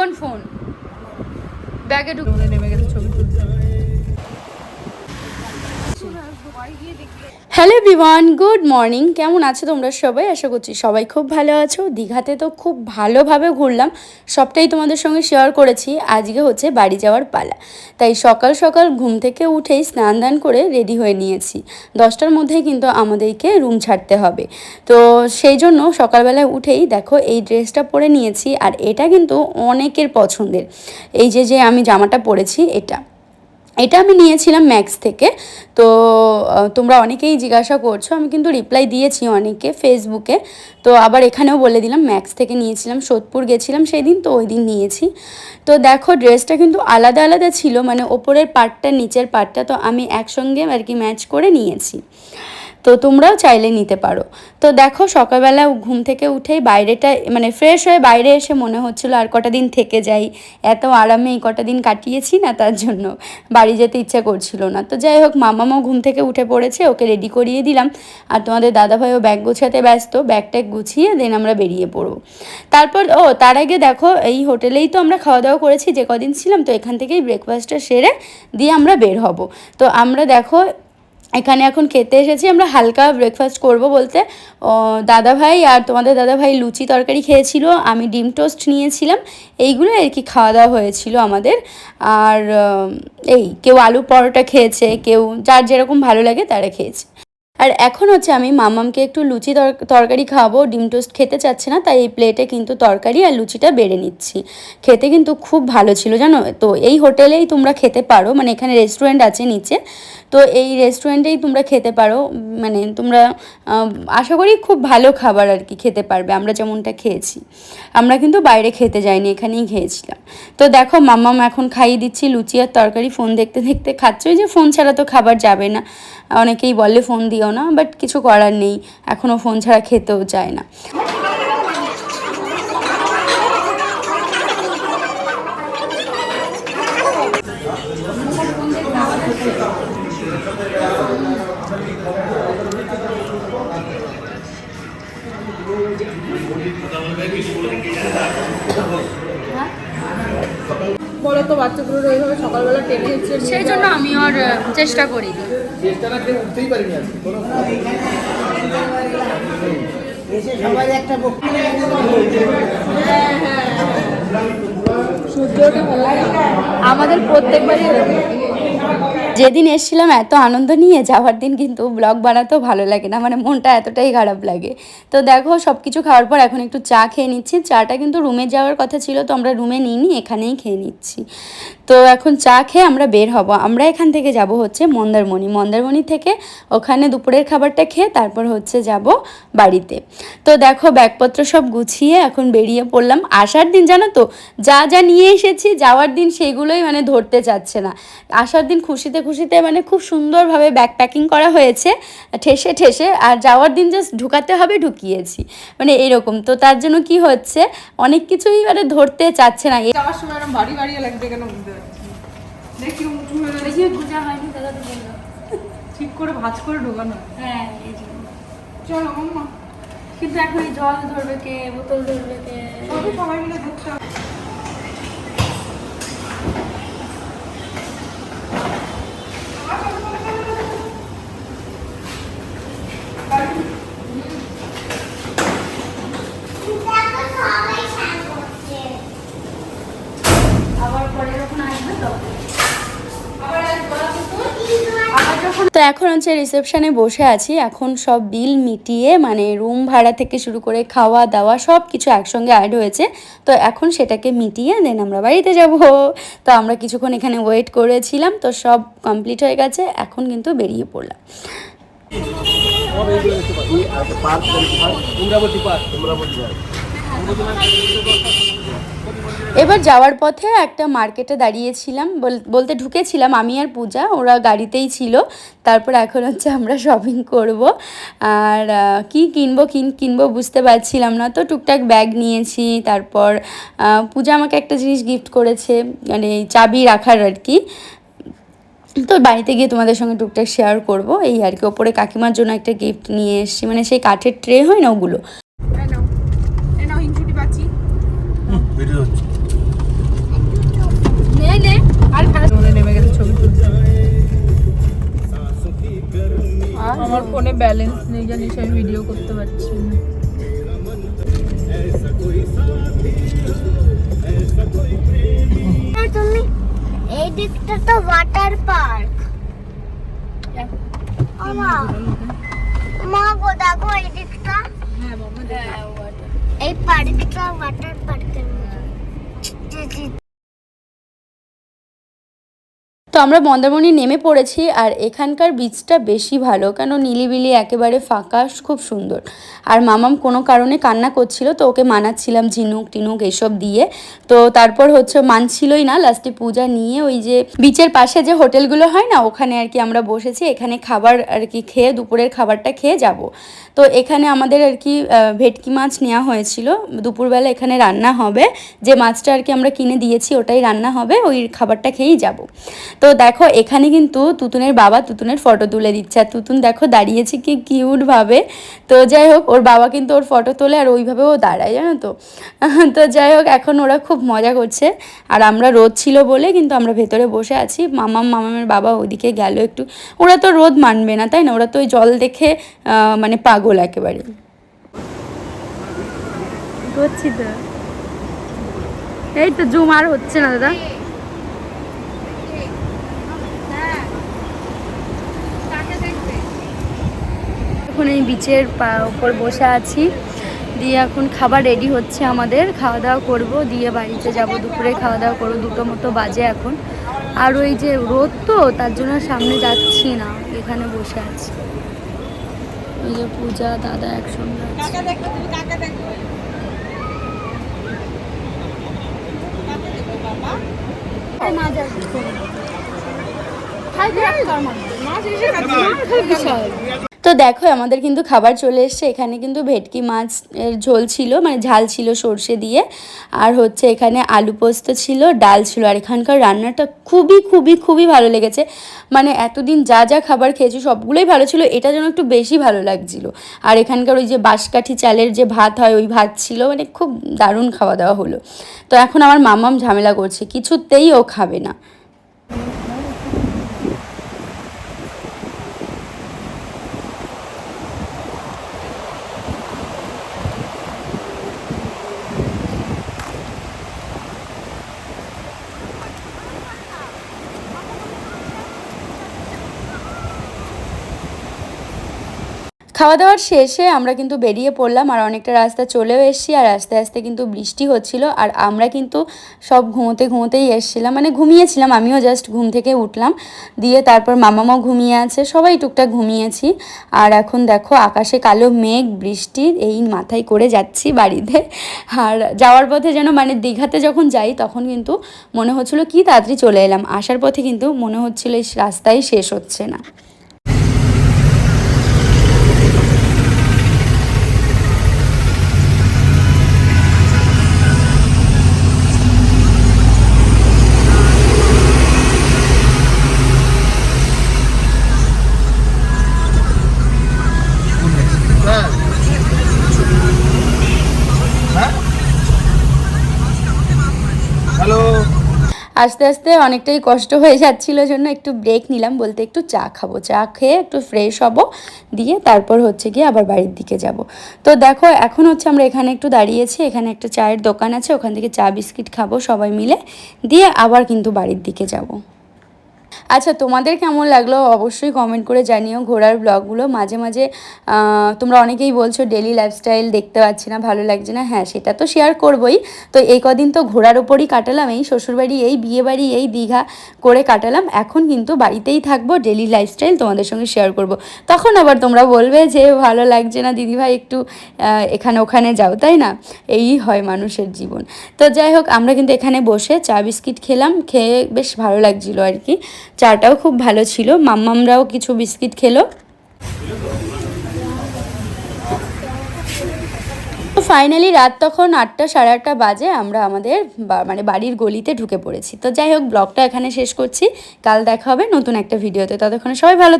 কোন ফোন? ব্যাগে ঢুকে নেমে গেছে ছবি তুলতে। Hello everyone, good morning. কেমন আছো তোমরা সবাই? আশা করছি সবাই খুব ভালো আছো। দীঘাতে তো খুব ভালোভাবে ঘুরলাম। সবটাই তোমাদের সঙ্গে শেয়ার করেছি। আজকে হচ্ছে বাড়ি যাওয়ার পালা। তাই সকাল সকাল ঘুম থেকে উঠেই স্নান দান করে রেডি হয়ে নিয়েছি। দশটার মধ্যেই কিন্তু আমাদেরকে রুম ছাড়তে হবে। তো সেই জন্য সকালবেলায় উঠেই দেখো এই ড্রেসটা পরে নিয়েছি। আর এটা কিন্তু অনেকের পছন্দের। এই যে যে আমি জামাটা পরেছি, এটা। এটা আমি নিয়েছিলাম ম্যাক্স থেকে। তো তোমরা অনেকেই জিজ্ঞাসা করছ, আমি কিন্তু রিপ্লাই দিয়েছি অনেকে ফেসবুকে। তো আবার এখানেও বলে দিলাম, ম্যাক্স থেকে নিয়েছিলাম, সোদপুর গেছিলাম সেই দিন তো ওই দিন নিয়েছি। তো দেখো, ড্রেসটা কিন্তু আলাদা আলাদা ছিল মানে ওপরের পার্টটা, নিচের পার্টটা, তো আমি একসঙ্গে আর কি ম্যাচ করে নিয়েছি। তো তোমরাও চাইলে নিতে পারো। তো দেখো সকালবেলা ঘুম থেকে উঠেই বাইরেটা মানে ফ্রেশ হয়ে বাইরে এসে মনে হচ্ছিল আর কটা দিন থেকে যাই। এত আরামে এই কটা দিন কাটিয়েছি না তার জন্য বাড়ি যেতে ইচ্ছা করছিল না। তো যাই হোক, মামামও ঘুম থেকে উঠে পড়েছে, ওকে রেডি করিয়ে দিলাম। আর তোমাদের দাদাভাইও ব্যাগ গোছাতে ব্যস্ত ব্যাগ ট্যাগ গুছিয়ে দেন আমরা বেরিয়ে পড়ব। তারপর, ও তার আগে দেখো এই হোটেলেই তো আমরা খাওয়া দাওয়া করেছি, যে কদিন ছিলাম, তো এখান থেকেই ব্রেকফাস্টটা সেরে দিয়ে আমরা বের হব। তো আমরা দেখো এখানে এখন খেতে এসেছি। আমরা হালকা ব্রেকফাস্ট করব বলতে। ও, দাদাভাই আর তোমাদের দাদাভাই লুচি তরকারি খেয়েছিল। আমি ডিম টোস্ট নিয়েছিলাম। এইগুলো আর কি খাওয়া দাওয়া হয়েছিল আমাদের। আর এই কেউ আলু পরোটা খেয়েছে কেউ যার যেরকম ভালো লাগে তারা খেয়েছে। আর এখন হচ্ছে আমি মামামকে একটু লুচি তরকারি খাওয়াবো। ডিম টোস্ট খেতে চাচ্ছে না তাই এই প্লেটে কিন্তু তরকারি আর লুচিটা বেড়ে নিচ্ছি। খেতে কিন্তু খুব ভালো ছিল জানো? তো এই হোটেলেই তোমরা খেতে পারো। মানে এখানে রেস্টুরেন্ট আছে নিচে। তো এই রেস্টুরেন্টেই তোমরা খেতে পারো মানে তোমরা আশা করি খুব ভালো খাবার আর কি খেতে পারবে, আমরা যেমনটা খেয়েছি। আমরা কিন্তু বাইরে খেতে যাইনি, এখানেই খেয়েছিলাম। তো দেখো, মাম্মাম এখন খাইয়ে দিচ্ছি লুচি আর তরকারি ফোন দেখতে দেখতে খাচ্ছে, ওই যে ফোন ছাড়া তো খাবার যাবে না। অনেকেই বলে ফোন দিও না বাট কিছু করার নেই এখনও ফোন ছাড়া খেতেও চায় না। বলো তো বাচ্চাগুলোর এইভাবে সকালবেলা টেনে হচ্ছে সেই জন্য আমি ওর চেষ্টা করি চেষ্টা না করে উঠতেই পারিনি আজকে সবাই একটা বক্তৃতা সূর্যটা ভালো লাগে আমাদের প্রত্যেকবারই যেদিন এসেছিলাম এত আনন্দ নিয়ে যাওয়ার দিন কিন্তু ব্লগ বানাতেও ভালো লাগে না মানে মনটা এতটাই খারাপ লাগে। তো দেখো সব কিছু খাওয়ার পর এখন একটু চা খেয়ে নিচ্ছি। চাটা কিন্তু রুমে যাওয়ার কথা ছিল, তো আমরা রুমে নিইনি, এখানেই খেয়ে নিচ্ছি। তো এখন চা খেয়ে আমরা বের হব। আমরা এখান থেকে যাব হচ্ছে মন্দারমণি। মন্দারমণি থেকে ওখানে দুপুরের খাবারটা খেয়ে তারপর হচ্ছে যাব বাড়িতে। তো দেখো, ব্যাগপত্র সব গুছিয়ে এখন বেরিয়ে পড়লাম। আসার দিন জানো তো, যা যা নিয়ে এসেছি, যাওয়ার দিন সেগুলোই মানে ধরতে চাচ্ছে না। আসার দিন খুশিতে খুশিতে মানে খুব সুন্দরভাবে ব্যাগ প্যাকিং করা হয়েছে ঠেসে ঠেসে আর যাওয়ার দিন জাস্ট ঢুকাতে হবে ঢুকিয়েছি। মানে এরকম। তো তার জন্য কি হচ্ছে অনেক কিছুই মানে ধরতে চাচ্ছে না। যাওয়ার সময় এরকম ভারী ভারী লাগবে কেন বুঝতে পারছি দেখি উঁচু হয়ে বেশি বোঝা হয়নি দাদা তো বলল। ঠিক করে ভাঁজ করে ঢোকানো। হ্যাঁ এই চলো মাম্মা। কিন্তু এখন জল ধরবে কে বোতল ধরবে কে? সবই সবাই মিলে দেখতে হবে। আবার পরে যখন আসবে তখন তো এখন হচ্ছে রিসেপশানে বসে আছি। এখন সব বিল মিটিয়ে মানে রুম ভাড়া থেকে শুরু করে খাওয়া দাওয়া সব কিছু একসঙ্গে অ্যাড হয়েছে। তো এখন সেটাকে মিটিয়ে দেন আমরা বাড়িতে যাব। তো আমরা কিছুক্ষণ এখানে ওয়েট করেছিলাম, তো সব কমপ্লিট হয়ে গেছে। এখন কিন্তু বেরিয়ে পড়লাম। পার্ক এবার যাওয়ার পথে একটা মার্কেটে দাঁড়িয়েছিলাম বল- বলতে ঢুকেছিলাম আমি আর পূজা ওরা গাড়িতেই ছিল তারপর এখন হচ্ছে আমরা শপিং করব আর কি কিনবো কিন কিনবো বুঝতে পারছিলাম না তো টুকটাক ব্যাগ নিয়েছি তারপর পূজা আমাকে একটা জিনিস গিফট করেছে মানে চাবি রাখার আর কি তো বাড়িতে গিয়ে তোমাদের সঙ্গে টুকটাক শেয়ার করব এই আর কি ওপরে কাকিমার জন্য একটা গিফট নিয়ে এসেছি মানে সেই কাঠের ট্রে হয় না ওগুলো আর ফোনে নেমে গেছে ছবি তুলতে। আমার ফোনে ব্যালেন্স নেই জানিস আমি ভিডিও করতে পারছি না। তুমি এই দিকটা তো ওয়াটার পার্ক মা গো দেখো এই দিকটা। এই পার্কটা ওয়াটার পার্কের মতো জি, জি, তো আমরা মন্দারমণি নেমে পড়েছি আর এখানকার বীচটা বেশি ভালো কেন নিলিবিলি একেবারে ফাঁকা, খুব সুন্দর। আর মামাম কোনো কারণে কান্না করছিল, তো ওকে মানাচ্ছিলাম ঝিনুক টিনুক এসব দিয়ে। তো তারপর হচ্ছে মানছিলই না লাস্টে পূজা নিয়ে ওই যে বিচের পাশে যে হোটেলগুলো হয় না, ওখানে আর কি আমরা বসেছি। এখানে খাবার আর কি খেয়ে, দুপুরের খাবারটা খেয়ে যাব। তো এখানে আমাদের আর কি ভেটকি মাছ নেওয়া হয়েছিল। দুপুরবেলা এখানে রান্না হবে। যে মাছটা আর কি আমরা কিনে দিয়েছি, ওটাই রান্না হবে, ওই খাবারটা খেয়েই যাব। তো দেখো, এখানে কিন্তু তুতুনের বাবা তুতুনের ফটো তুলে দিচ্ছে। আর তুতুন দেখো দাঁড়িয়েছে কি কিউট ভাবে। তো যাই হোক, ওর বাবা কিন্তু ওর ফটো তোলে আর ওইভাবে ও দাঁড়ায়, জানো তো? তো যাই হোক, এখন ওরা খুব মজা করছে। আর আমরা রোদ ছিল বলে কিন্তু আমরা ভেতরে বসে আছি। মামাম, মামামের বাবা ওদিকে গেল একটু। ওরা তো রোদ মানবে না, তাই না? ওরা তো ওই জল দেখে মানে পাগল একেবারে। এই তো জুম আর হচ্ছে না, দাদা। এখন এই বিচের ওপর বসে আছি। দিয়ে এখন খাবার রেডি হচ্ছে আমাদের। খাওয়া দাওয়া করব। দিয়ে বাড়িতে যাব দুপুরে। খাওয়া দাওয়া করব। দুটো মতো বাজে এখন। আর ওই যে রোদ তো তার জন্য সামনে যাচ্ছি না। এখানে বসে আছি। ওই যে পূজা দাদা একসঙ্গে আছে। তো দেখো, আমাদের কিন্তু খাবার চলে এসছে। এখানে কিন্তু ভেটকি মাছ ঝোল ছিল মানে ঝাল ছিল সর্ষে দিয়ে। আর হচ্ছে এখানে আলু পোস্ত ছিল, ডাল ছিল। আর এখানকার রান্নাটা খুবই খুবই খুবই ভালো লেগেছে। মানে এতদিন যা যা খাবার খেয়েছি, সবগুলোই ভালো ছিল। এটা যেন একটু বেশি ভালো লাগছিল। আর এখানকার ওই যে বাঁশকাঠি চালের যে ভাত হয়, ওই ভাত ছিল। মানে খুব দারুণ খাওয়া দাওয়া হলো। তো এখন আমার মামাম ঝামেলা করছে। কিছুতেই ও খাবে না। খাওয়া দাওয়ার শেষে আমরা কিন্তু বেরিয়ে পড়লাম আর অনেকটা রাস্তা চলেও এসেছি আর আস্তে আস্তে কিন্তু বৃষ্টি হচ্ছিল আর আমরা কিন্তু সব ঘুমোতে ঘুমোতেই এসেছিলাম। মানে ঘুমিয়েছিলাম, আমিও জাস্ট ঘুম থেকে উঠলাম। দিয়ে তারপর মামামাও ঘুমিয়ে আছে, সবাই টুকটাক ঘুমিয়েছি। আর এখন দেখো আকাশে কালো মেঘ, বৃষ্টি, এই মাথায় করে যাচ্ছি বাড়িতে। আর যাওয়ার পথে যেন মানে দীঘাতে যখন যাই তখন কিন্তু মনে হচ্ছিল কি তাড়াতাড়ি চলে এলাম। আসার পথে কিন্তু মনে হচ্ছিল এই রাস্তাই শেষ হচ্ছে না। আস্তে আস্তে অনেকটাই কষ্ট হয়ে যাচ্ছিল জন্য একটু ব্রেক নিলাম বলতে একটু চা খাব। চা খেয়ে একটু ফ্রেশ হব, দিয়ে তারপর হচ্ছে গিয়ে আবার বাড়ির দিকে যাব। তো দেখো, এখন হচ্ছে আমরা এখানে একটু দাঁড়িয়েছি, এখানে একটা চায়ের দোকান আছে, ওখান থেকে চা বিস্কিট খাব সবাই মিলে, দিয়ে আবার কিন্তু বাড়ির দিকে যাব। আচ্ছা তোমাদের কেমন লাগল? অবশ্যই কমেন্ট করে জানিও। ঘোরার ব্লগগুলো মাঝে মাঝে তোমরা অনেকেই বলছো ডেলি লাইফস্টাইল দেখতে পাচ্ছি না, ভালো লাগছে না। হ্যাঁ সেটা তো শেয়ার করবই। তো এই কদিন তো ঘোরার ওপরই কাটালাম। এই শ্বশুরবাড়ি, এই বিয়েবাড়ি, এই দীঘা করে কাটালাম। এখন কিন্তু বাড়িতেই থাকব ডেলি লাইফস্টাইল তোমাদের সঙ্গে শেয়ার করব। তখন আবার তোমরা বলবে যে, ভালো লাগছে না, দিদিভাই একটু এখানে ওখানে যাও। তাই না? এই হয় মানুষের জীবন। তো যাই হোক, আমরা কিন্তু এখানে বসে চা, বিস্কিট খেলাম। খেয়ে বেশ ভালো লাগছিল আর কি। চাটাও খুব ভালো ছিল। মাম্মামরাও কিছু বিস্কিট খেলো। ফাইনালি রাত তখন আটটা সাড়ে আটটা বাজে আমরা আমাদের মানে বাড়ির গলিতে ঢুকে পড়েছি। তো যাই হোক ব্লগটা এখানে শেষ করছি। কাল দেখা হবে নতুন একটা ভিডিওতে ততক্ষণে সবাই ভালো